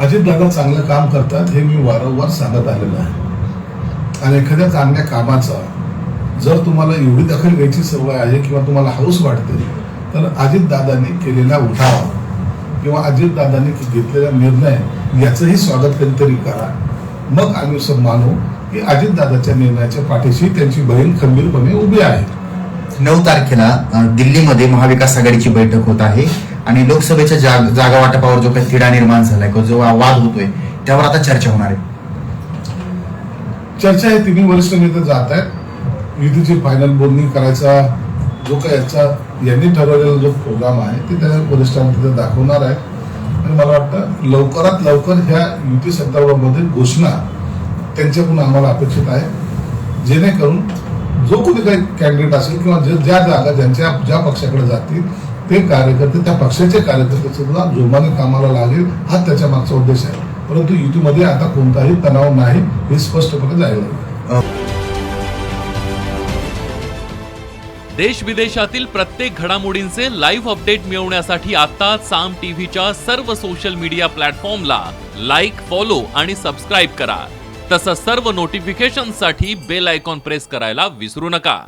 अजितदादा चांगलं काम करतात हे मी वारंवार सांगत आलेलं आहे. आणि एखाद्या चांगल्या कामाचा जर तुम्हाला एवढी दखल घ्यायची सवय आहे किंवा तुम्हाला हौस वाटते तर अजितदादांनी केलेला उठाव किंवा अजितदादांनी घेतलेला निर्णय याचंही स्वागत कधीतरी करा. मग आम्ही असं मानू की अजितदादाच्या निर्णयाच्या पाठीशी त्यांची बहीण खंबीरपणे उभी आहे. नऊ तारखेला दिल्लीमध्ये महाविकास आघाडीची बैठक होत आहे. आणि लोकसभेच्या जाग जागा वाटपावर जो काही तिढा निर्माण झालाय जो वाद होतोय त्यावर आता चर्चा होणार आहे. चर्चा हे तिन्ही वरिष्ठ नेते जात आहेत. युतीची फायनल बोलणी करायचा जो काही याचा यांनी ठरवलेला जो प्रोग्राम आहे ते त्या वरिष्ठांना दाखवणार आहे. आणि मला वाटतं लवकरात लवकर ह्या युती संदर्भामध्ये घोषणा त्यांच्याकडून आम्हाला अपेक्षित आहे. जेणेकरून जो कोणी काही कॅन्डिडेट असेल किंवा ज्या जागा ज्यांच्या ज्या पक्षाकडे जातील ते कार्यकर्ते त्या पक्षाचे कार्यकर्ते सुद्धा जोमाने कामाला लागेल. हा त्याच्या मागचा उद्देश आहे. परंतु युतीमध्ये आता कोणताही तणाव नाही हे स्पष्टपणे जाहीर देश विदेशातील प्रत्येक घडामोडींचे लाईव्ह अपडेट मिळवण्यासाठी आता साम टीव्हीच्या सर्व सोशल मीडिया प्लॅटफॉर्मला लाईक फॉलो आणि सबस्क्राईब करा. तसंच सर्व नोटिफिकेशनसाठी बेल आयकॉन प्रेस करायला विसरू नका.